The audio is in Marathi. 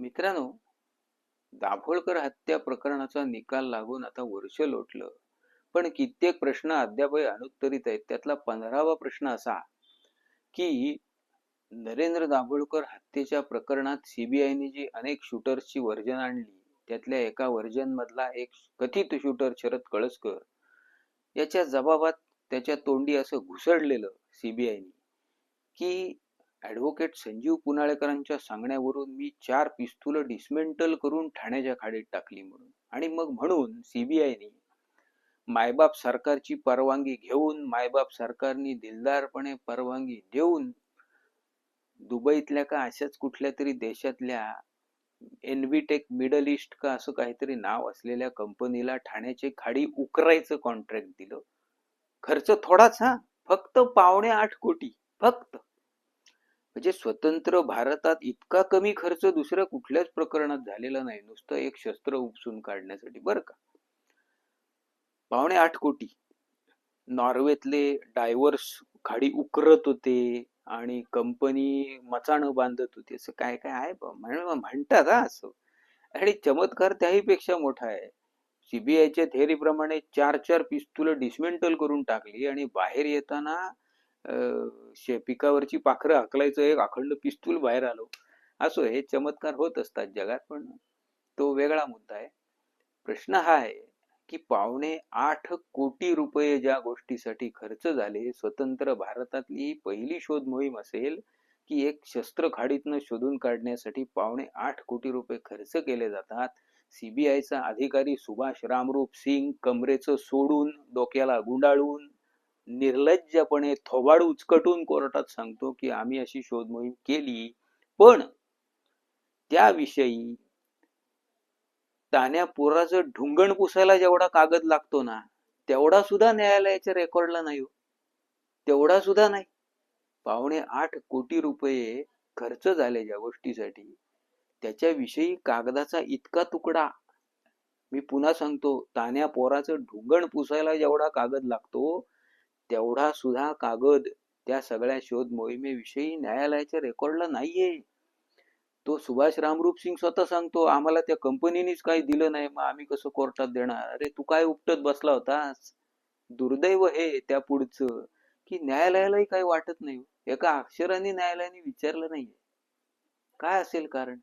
मित्रांनो दाभोळकर हत्या प्रकरणाचा निकाल लागून आता वर्ष लोटलं. पण कित्येक प्रश्न अद्यापही अनुत्तरित आहेत. त्यातला पंधरावा प्रश्न असा की नरेंद्र दाभोळकर हत्येच्या प्रकरणात सीबीआयने जी अनेक शूटर्सची वर्जन आणली त्यातल्या एका वर्जन मधला एक कथित शूटर शरद कळसकर याच्या जबाबात त्याच्या तोंडी असं घुसडलेलं सीबीआयने की ॲडव्होकेट संजीव पुनाळेकरांच्या सांगण्यावरून मी चार पिस्तुलं डिस्मेंटल करून ठाण्याच्या खाडीत टाकली म्हणून. आणि मग म्हणून सीबीआयने मायबाप सरकारची परवानगी घेऊन मायबाप सरकारनी दिलदारपणे परवानगी देऊन दुबईतल्या का अशाच कुठल्या तरी देशातल्या एनव्हीटेक मिडल ईस्ट का असं काहीतरी नाव असलेल्या कंपनीला ठाण्याची खाडी उकरायचं कॉन्ट्रॅक्ट दिलं. खर्च थोडाच हा फक्त पावणे आठ कोटी फक्त. म्हणजे स्वतंत्र भारतात इतका कमी खर्च दुसऱ्या कुठल्याच प्रकरणात झालेला नाही. नुसतं एक शस्त्र उपसून काढण्यासाठी. बरं का? पावणे आठ कोटी. नॉर्वेतले डायव्हर्स खाडी उकरत होते आणि कंपनी मचाणं बांधत होती. असं काय काय आहे बा. म्हणतात हा असं. आणि चमत्कार त्याही पेक्षा मोठा आहे. सीबीआयच्या थेअरीप्रमाणे चार चार पिस्तुलं डिसमेंटल करून टाकली आणि बाहेर येताना पिकावरची पाखरं आखलायचं एक अखंड पिस्तूल बाहेर आलो. असो हे चमत्कार होत असतात जगात पण तो वेगळा मुद्दा आहे. प्रश्न हा आहे की पावणे आठ कोटी रुपये ज्या गोष्टीसाठी खर्च झाले स्वतंत्र भारतातली ही पहिली शोध मोहीम असेल की एक शस्त्र खाडीतनं शोधून काढण्यासाठी पावणे आठ कोटी रुपये खर्च केले जातात सीबीआयचा अधिकारी सुभाष रामरूप सिंग कमरेचं सोडून डोक्याला गुंडाळून निर्लज्जपणे थोबाड उचकटून कोर्टात सांगतो की आम्ही अशी शोध मोहीम केली. पण त्याविषयी तान्या पोराचं ढुंगण पुसायला जेवढा कागद लागतो ना तेवढा सुद्धा न्यायालयाच्या रेकॉर्डला नाही हो. तेवढा सुद्धा नाही. पावणे आठ कोटी रुपये खर्च झाले ज्या गोष्टीसाठी. त्याच्याविषयी कागदाचा इतका तुकडा. मी पुन्हा सांगतो तान्या पोराचं ढुंगण पुसायला जेवढा कागद लागतो तेवढा सुद्धा कागद त्या सगळ्या शोध मोहिमेविषयी न्यायालयाच्या रेकॉर्डला नाहीये. तो सुभाष रामरूप सिंग स्वतः सांगतो आम्हाला त्या कंपनीनेच काही दिलं नाही मग आम्ही कसं कोर्टात देणार? अरे तू काय उपटत बसला होतास? दुर्दैव हे त्या पुढचं की न्यायालयालाही काही वाटत नाही. एका अक्षराने न्यायालयाने विचारलं नाहीये. काय असेल कारण?